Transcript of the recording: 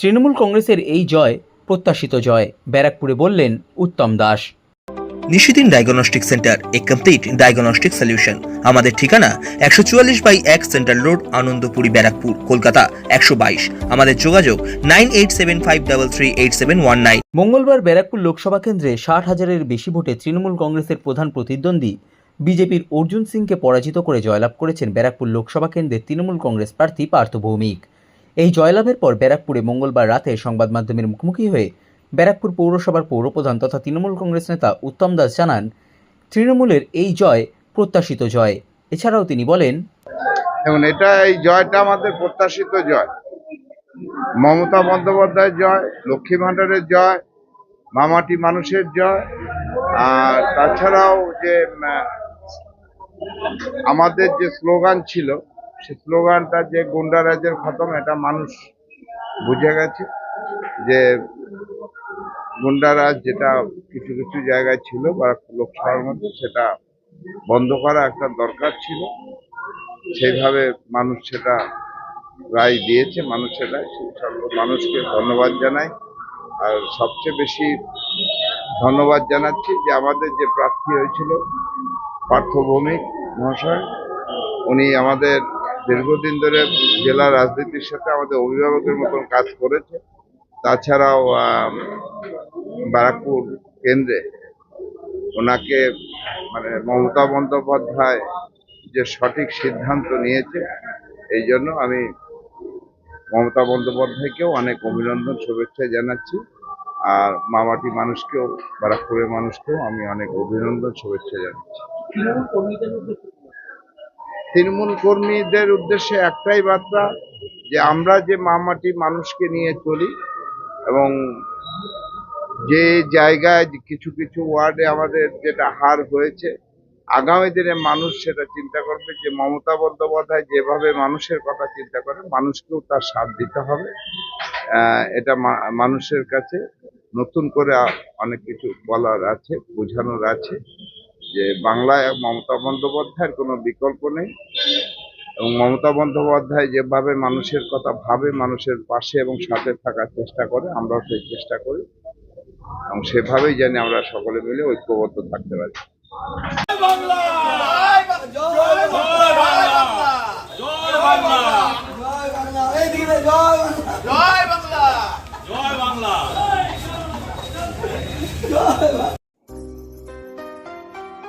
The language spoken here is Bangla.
তৃণমূল কংগ্রেসের এই জয় প্রত্যাশিত জয় ব্যারাকপুরে বললেন উত্তম দাস। নিশিদিন ডায়াগনস্টিক সেন্টার এ কমপ্লিট ডায়াগনস্টিক সলিউশন আমাদের ঠিকানা একশো চুয়াল্লিশ বাই এক সেন্ট্রাল রোড আনন্দপুরি ব্যারাকপুর কলকাতা একশো বাইশ। আমাদের যোগাযোগ nine eight seven five double three eight seven one nine. মঙ্গলবার ব্যারাকপুর লোকসভা কেন্দ্রে ষাট হাজারের বেশি ভোটে তৃণমূল কংগ্রেসের প্রধান প্রতিদ্বন্দ্বী বিজেপির অর্জুন সিংকে পরাজিত করে জয়লাভ করেছেন ব্যারাকপুর লোকসভা কেন্দ্রের তৃণমূল কংগ্রেস প্রার্থী পার্থ ভৌমিক। এই জয়লাভের পর ব্যারাকপুরে মঙ্গলবার রাতে সংবাদ মাধ্যমের মুখোমুখি হয়ে ব্যারাকপুর পৌরসভার পৌরপ্রধান তথা তৃণমূল কংগ্রেস নেতা উত্তম দাস জানান, তৃণমূলের এই জয় প্রত্যাশিত জয়। এছাড়াও তিনি বলেন এবং এটা এই জয়টা আমাদের প্রত্যাশিত জয়। মমতা বন্দ্যোপাধ্যায়ের জয়, লক্ষ্মী ভাণ্ডারের জয়, মামাটি মানুষের জয়, আর তাছাড়াও যে আমাদের যে স্লোগান ছিল স্লোগানটা যে গুন্ডারাজের খতম, এটা মানুষ বুঝে গেছে যে গুন্ডারাজ যেটা কিছু কিছু জায়গায় ছিল বা লোকসভার মধ্যে, সেটা বন্ধ করা একটা দরকার ছিল। সেইভাবে মানুষ সেটা রায় দিয়েছে, মানুষ সেটা মানুষকে ধন্যবাদ জানাই। আর সবচেয়ে বেশি ধন্যবাদ জানাচ্ছি যে আমাদের যে প্রার্থী হয়েছিল পার্থ ভৌমিক মহাশয়, উনি আমাদের দীর্ঘদিন ধরে জেলা রাজনীতির সাথে আমাদের অভিভাবকের মতন কাজ করেছে। তাছাড়াও আম, ব্যারাকপুর কেন্দ্রে ওনাকে মানে মমতা বন্দ্যোপাধ্যায় যে সঠিক সিদ্ধান্ত নিয়েছে এই জন্য আমি মমতা বন্দ্যোপাধ্যায়কেও অনেক অভিনন্দন শুভেচ্ছা জানাচ্ছি। আর মামাটি মানুষকেও বারাকপুরের মানুষকেও আমি অনেক অভিনন্দন শুভেচ্ছা জানাচ্ছি। তৃণমূল কর্মীদের উদ্দেশ্যে একটাই বার্তা, যে আমরা যে মামাটি মানুষকে নিয়ে চলি এবং যে জায়গায় কিছু কিছু ওয়ার্ডে আমাদের যেটা হার হয়েছে, আগামী দিনে মানুষ সেটা চিন্তা করবে যে মমতা বন্দ্যোপাধ্যায় যেভাবে মানুষের কথা চিন্তা করে, মানুষকেও তার সাথ দিতে হবে। এটা মানুষের কাছে নতুন করে অনেক কিছু বলার আছে, বোঝানোর আছে। যে বাংলায় মমতা বন্দ্যোপাধ্যায়ের কোনো বিকল্প নেই। এবং মমতা বন্দ্যোপাধ্যায় যেভাবে মানুষের কথা ভাবে, মানুষের পাশে এবং সাথে থাকার চেষ্টা করে, আমরাও সেই চেষ্টা করি। এবং সেভাবেই জানি আমরা সকলে মিলে ঐক্যবদ্ধ থাকতে পারি।